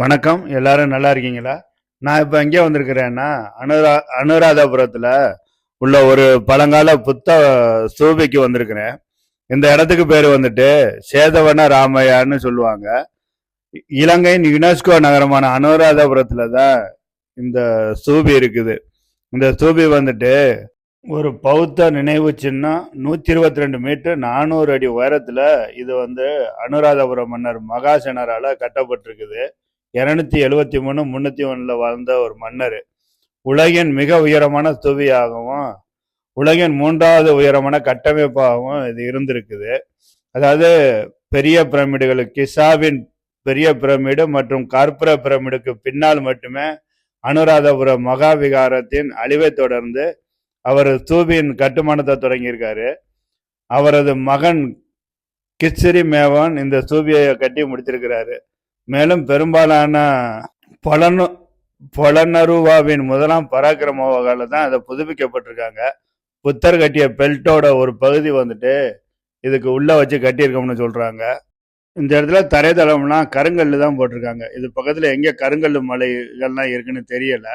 வணக்கம். எல்லாரும் நல்லா இருக்கீங்களா? நான் இப்போ எங்கே வந்திருக்கிறேன்னா அனுரா அனுராதபுரத்தில் உள்ள ஒரு பழங்கால புத்த ஸ்தூபிக்கு வந்திருக்கிறேன். இந்த இடத்துக்கு பேர் வந்துட்டு சேதவன ராமையான்னு சொல்லுவாங்க. இலங்கையின் யுனெஸ்கோ நகரமான அனுராதபுரத்தில் தான் இந்த ஸ்தூபி இருக்குது. இந்த ஸ்தூபி வந்துட்டு ஒரு பௌத்த நினைவு சின்னம் நூற்றி இருபத்தி ரெண்டு மீட்டர் நானூறு அடி உயரத்தில் இது வந்து அனுராதபுரம் மன்னர் மகாசேனரால் கட்டப்பட்டிருக்குது. இரநூத்தி எழுவத்தி மூணு முன்னூற்றி ஒன்றில் வாழ்ந்த ஒரு மன்னர். உலகின் மிக உயரமான ஸ்தூபியாகவும் உலகின் மூன்றாவது உயரமான கட்டமைப்பாகவும் இது இருந்திருக்குது. அதாவது பெரிய பிரமிடுகள் கிசாவின் பெரிய பிரமிடு மற்றும் கற்பூர பிரமிடுக்கு பின்னால் மட்டுமே அனுராதபுர மகாவிகாரத்தின் அழிவை தொடர்ந்து அவர் தூபியின் கட்டுமானத்தை தொடங்கியிருக்காரு. அவரது மகன் கிச்சிரி மேவன் இந்த தூபியை கட்டி முடித்திருக்கிறாரு. மேலும் பெரும்பாலான பொலனு பொலனருவாவின் முதலாம் பராக்கிரமவால தான் அதை புதுப்பிக்கப்பட்டிருக்காங்க. புத்தர் கட்டிய பெல்ட்டோட ஒரு பகுதி வந்துட்டு இதுக்கு உள்ளே வச்சு கட்டியிருக்கோம்னு சொல்கிறாங்க இந்த இடத்துல தரைதளம்லாம் கருங்கல் தான் போட்டிருக்காங்க. இது பக்கத்தில் எங்கே கருங்கல் மலைகள்லாம் இருக்குன்னு தெரியலை.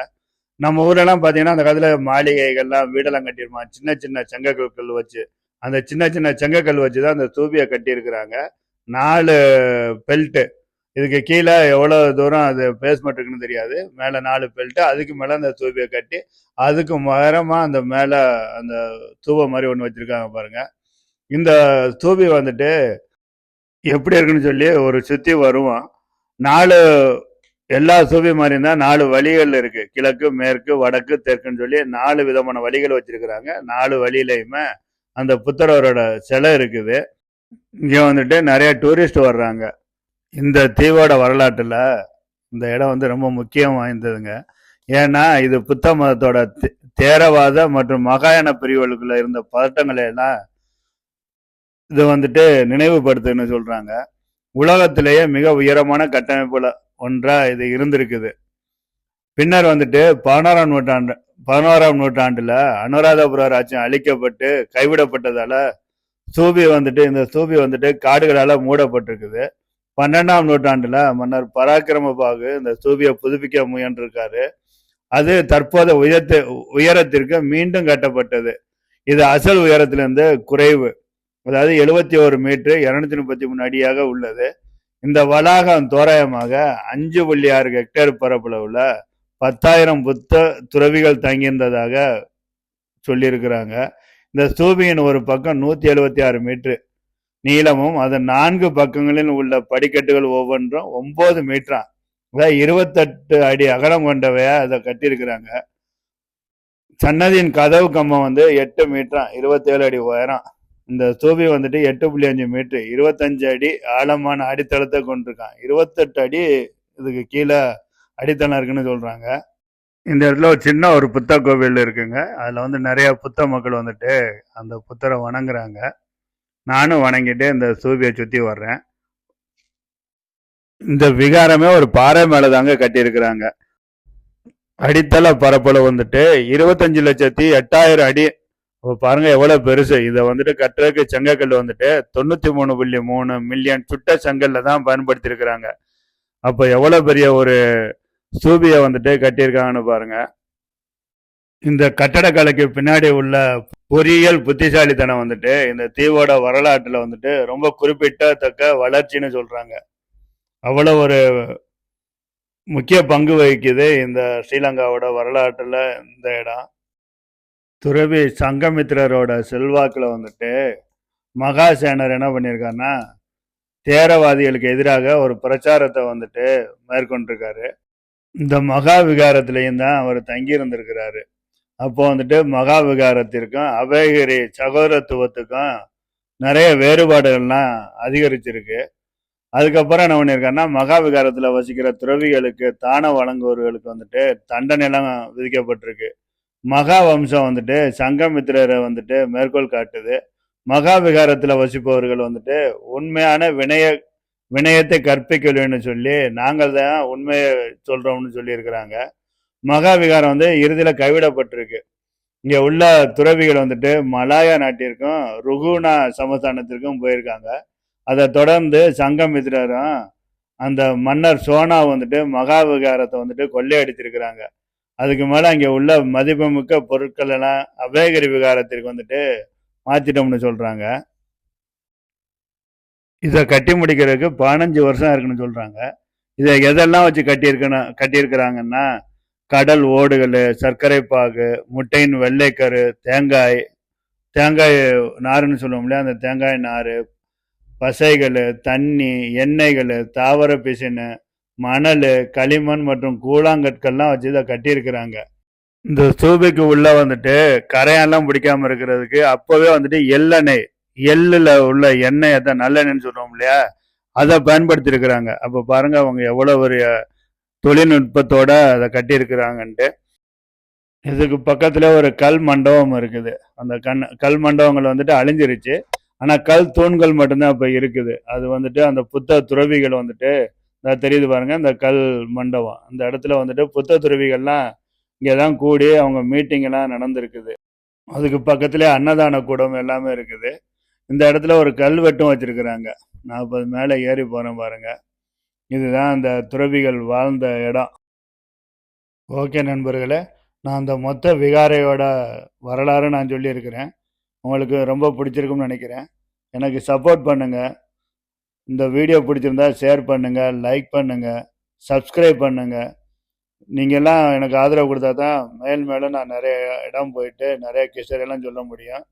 நம்ம ஊர்லலாம் பார்த்தீங்கன்னா அந்த காலத்தில் மாளிகைகள்லாம் வீடெல்லாம் கட்டியிருப்பாங்க. சின்ன சின்ன செங்கக்கல் கல் வச்சு. அந்த சின்ன சின்ன செங்கக்கல் வச்சு தான் அந்த தூபியை கட்டியிருக்கிறாங்க. நாலு பெல்ட்டு. இதுக்கு கீழே எவ்வளோ தூரம் அது பேஸ்மெண்ட் இருக்குன்னு தெரியாது. மேலே நாலு பெல்ட்டு அதுக்கு மேலே அந்த தூபியை கட்டி அதுக்கு மரமாக அந்த மேலே அந்த தூவை மாதிரி ஒன்று வச்சுருக்காங்க பாருங்க. இந்த தூபி வந்துட்டு எப்படி இருக்குன்னு சொல்லி ஒரு சுற்றி வருவோம் நாலு எல்லா சூபி மாதிரி இருந்தால் நாலு வழிகள் இருக்கு. கிழக்கு மேற்கு வடக்கு தெற்குன்னு சொல்லி நாலு விதமான வழிகள் வச்சிருக்கிறாங்க. நாலு வழியிலையுமே அந்த புத்தரவரோட சிலை இருக்குது. இங்கே வந்துட்டு நிறைய டூரிஸ்ட் வர்றாங்க. இந்த தீவோட வரலாற்றில் இந்த இடம் வந்து ரொம்ப முக்கியம் வாய்ந்ததுங்க. ஏன்னா இது புத்த மதத்தோட தே- தேரவாத மற்றும் மகாயான பிரிவுகளுக்குள்ள இருந்த பதட்டங்களை எல்லாம் இது வந்துட்டு நினைவுபடுத்துன்னு சொல்றாங்க. உலகத்திலேயே மிக உயரமான கட்டமைப்புல ஒன்றா இது இருந்திருக்குது. பின்னர் வந்துட்டு பதினோராம் நூற்றாண்டு பதினோராம் நூற்றாண்டுல அனுராதபுர ராஜ்யம் அழிக்கப்பட்டு கைவிடப்பட்டதால சூபி வந்துட்டு இந்த சூபி வந்துட்டு காடுகளால மூடப்பட்டிருக்குது. பன்னெண்டாம் நூற்றாண்டுல மன்னர் பராக்கிரமபாகு இந்த ஸ்தூபியை புதுப்பிக்க முயன்றிருக்காரு. அது தற்போது உயரத்து உயரத்திற்கு மீண்டும் கட்டப்பட்டது. இது அசல் உயரத்திலிருந்து குறைவு. அதாவது எழுபத்தி ஒரு மீட்டர் இருநூத்தி முப்பத்தி மூணு அடியாக உள்ளது. இந்த வளாகம் தோராயமாக அஞ்சு புள்ளி ஆறு ஹெக்டேர் பரப்பளவுல பத்தாயிரம் புத்த துறவிகள் தங்கியிருந்ததாக சொல்லியிருக்கிறாங்க. இந்த ஸ்தூபியின் ஒரு பக்கம் நூத்தி எழுபத்தி ஆறு மீட்ரு நீளமும் அதன் நான்கு பக்கங்களில் உள்ள படிக்கட்டுகள் ஒவ்வொன்றும் ஒன்பது மீட்டரா அதாவது இருபத்தெட்டு அடி அகலம் கொண்டவையா அதை கட்டியிருக்கிறாங்க. சன்னதியின் கதவு கம்பம் வந்து எட்டு மீட்டரா இருபத்தேழு அடி உயரம். இந்த தூபி வந்துட்டு எட்டு புள்ளி அஞ்சு மீட்ரு இருபத்தஞ்சு அடி ஆழமான அடித்தளத்தை கொண்டிருக்கான். இருபத்தெட்டு அடி இதுக்கு கீழே அடித்தளம் இருக்குன்னு சொல்றாங்க. இந்த இடத்துல ஒரு சின்ன ஒரு புத்த கோவில் இருக்குங்க. அதுல வந்து நிறைய புத்த மக்கள் வந்துட்டு அந்த புத்தரை வணங்குறாங்க. நானும் வணங்கிட்டு இந்த சூபியை சுற்றி வர்றேன். இந்த விகாரமே ஒரு பாறை மேலே தாங்க கட்டியிருக்கிறாங்க. அடித்தள பரப்பளவு வந்துட்டு இருபத்தஞ்சு லட்சத்தி எட்டாயிரம் அடி. அப்ப பாருங்க எவ்வளவு பெருசு. இதை வந்துட்டு கட்டுறதுக்கு செங்கக்கல் வந்துட்டு தொண்ணூத்தி மூணு புள்ளி மூணு மில்லியன் சுட்ட செங்கல்ல தான் பயன்படுத்தியிருக்கிறாங்க. அப்போ எவ்வளோ எவ்வளவு பெரிய ஒரு சூபியை வந்துட்டு கட்டியிருக்காங்கன்னு பாருங்க. இந்த கட்டடக்கலைக்கு பின்னாடி உள்ள பொறியியல் புத்திசாலித்தனம் வந்துட்டு இந்த தீவோட வரலாற்றில் வந்துட்டு ரொம்ப குறிப்பிட்டத்தக்க வளர்ச்சின்னு சொல்கிறாங்க அவ்வளோ ஒரு முக்கிய பங்கு வகிக்குது இந்த ஸ்ரீலங்காவோட வரலாற்றில் இந்த இடம். துறவி சங்கமித்ரரோட செல்வாக்கில் வந்துட்டு மகாசேனர் என்ன பண்ணியிருக்காருன்னா தேரவாதிகளுக்கு எதிராக ஒரு பிரச்சாரத்தை வந்துட்டு மேற்கொண்டிருக்காரு. இந்த மகா விகாரத்திலையும் தான் அவர் தங்கி இருந்திருக்கிறாரு அப்போ வந்துட்டு மகா விகாரத்திற்கும் அபயகிரி சகோதரத்துவத்துக்கும் நிறைய வேறுபாடுகள்லாம் அதிகரிச்சிருக்கு. அதுக்கப்புறம் என்ன பண்ணியிருக்காருன்னா மகா விகாரத்தில் வசிக்கிற துறவிகளுக்கு தான வழங்குவர்களுக்கு வந்துட்டு தண்டனைலாம் விதிக்கப்பட்டிருக்கு. மகா வம்சம் வந்துட்டு சங்கமித்திரரை வந்துட்டு மேற்கோள் காட்டுது. மகா விகாரத்தில் வசிப்பவர்கள் வந்துட்டு உண்மையான வினய வினயத்தை கற்பிக்கலன்னு சொல்லி நாங்கள் தான் உண்மையை சொல்கிறோம்னு சொல்லியிருக்கிறாங்க. மகாவிகாரம் மகா விகாரம் வந்து இறுதியில் கைவிடப்பட்டிருக்கு. இங்கே உள்ள துறவிகள் வந்துட்டு மலாயா நாட்டிற்கும் ருகுணா சமஸ்தானத்திற்கும் போயிருக்காங்க. அதை தொடர்ந்து சங்கமித்திரரும் அந்த மன்னர் சோனா வந்துட்டு மகா விகாரத்தை வந்துட்டு கொள்ளையடித்திருக்கிறாங்க. அதுக்கு மேலே அங்கே உள்ள மதிப்புமிக்க பொருட்கள் எல்லாம் அபேகரி விகாரத்திற்கு வந்துட்டு மாற்றிட்டோம்னு சொல்கிறாங்க இதை கட்டி முடிக்கிறதுக்கு பதினஞ்சு வருஷம் இருக்குன்னு சொல்கிறாங்க இதை எதெல்லாம் வச்சு கட்டியிருக்கணும் கட்டியிருக்கிறாங்கன்னா கடல் ஓடுகள் சர்க்கரை பாகு முட்டையின் வெள்ளைக்கரு தேங்காய் தேங்காய் நாருன்னு சொல்லுவோம் இல்லையா? அந்த தேங்காய் நார் பசைகள் தண்ணி எண்ணெய்கள் தாவர பிசினு மணல் களிமண் மற்றும் கூழாங்கற்கள்லாம் வச்சு இதை கட்டியிருக்கிறாங்க. இந்த சூபைக்கு உள்ளே வந்துட்டு கரையெல்லாம் பிடிக்காம இருக்கிறதுக்கு அப்போவே வந்துட்டு எள்ளெண்ணெய் எள்ளில் உள்ள எண்ணெயை தான் நல்லெண்ணெய்னு சொல்லுவோம் இல்லையா? அதை பயன்படுத்தியிருக்கிறாங்க. அப்போ பாருங்கள் அவங்க எவ்வளோ ஒரு தொழில்நுட்பத்தோட அதை கட்டியிருக்கிறாங்கன்ட்டு. இதுக்கு பக்கத்தில் ஒரு கல் மண்டபம் இருக்குது. அந்த கண் கல் மண்டபங்கள் வந்துட்டு அழிஞ்சிருச்சு. ஆனால் கல் தூண்கள் மட்டும்தான் இப்போ இருக்குது. அது வந்துட்டு அந்த புத்த துறவிகள் வந்துட்டு இந்த தெரியுது பாருங்க இந்த கல் மண்டபம். அந்த இடத்துல வந்துட்டு புத்த துறவிகள்லாம் இங்கே தான் கூடி அவங்க மீட்டிங்கெல்லாம் நடந்திருக்குது. அதுக்கு பக்கத்தில் அன்னதான கூடம் எல்லாமே இருக்குது. இந்த இடத்துல ஒரு கல்வெட்டும் வச்சிருக்கிறாங்க. நாற்பது மேலே ஏறி போகிறேன் பாருங்கள் இதுதான் அந்த துறவிகள் வாழ்ந்த இடம். ஓகே நண்பர்களே நான் அந்த மொத்த விகாரையோட வரலாறு நான் சொல்லியிருக்கிறேன். உங்களுக்கு ரொம்ப பிடிச்சிருக்கும்னு நினைக்கிறேன். எனக்கு சப்போர்ட் பண்ணுங்கள் இந்த வீடியோ பிடிச்சிருந்தா ஷேர் பண்ணுங்கள் லைக் பண்ணுங்கள் சப்ஸ்கிரைப் பண்ணுங்கள் நீங்கள்லாம் எனக்கு ஆதரவு கொடுத்தா தான் மேல் மேலும் நான் நிறைய இடம் போயிட்டு நிறைய கிஸ்டரியெல்லாம் சொல்ல முடியும்.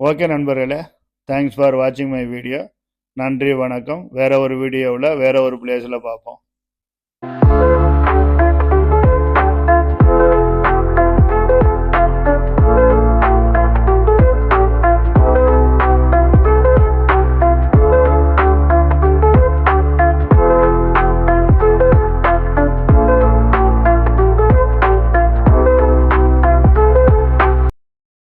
ஓகே நண்பர்களே தேங்க்ஸ் ஃபார் வாட்சிங் மை வீடியோ நன்றி வணக்கம். வேற ஒரு வீடியோவில் வேற ஒரு பிளேஸில் பார்ப்போம்.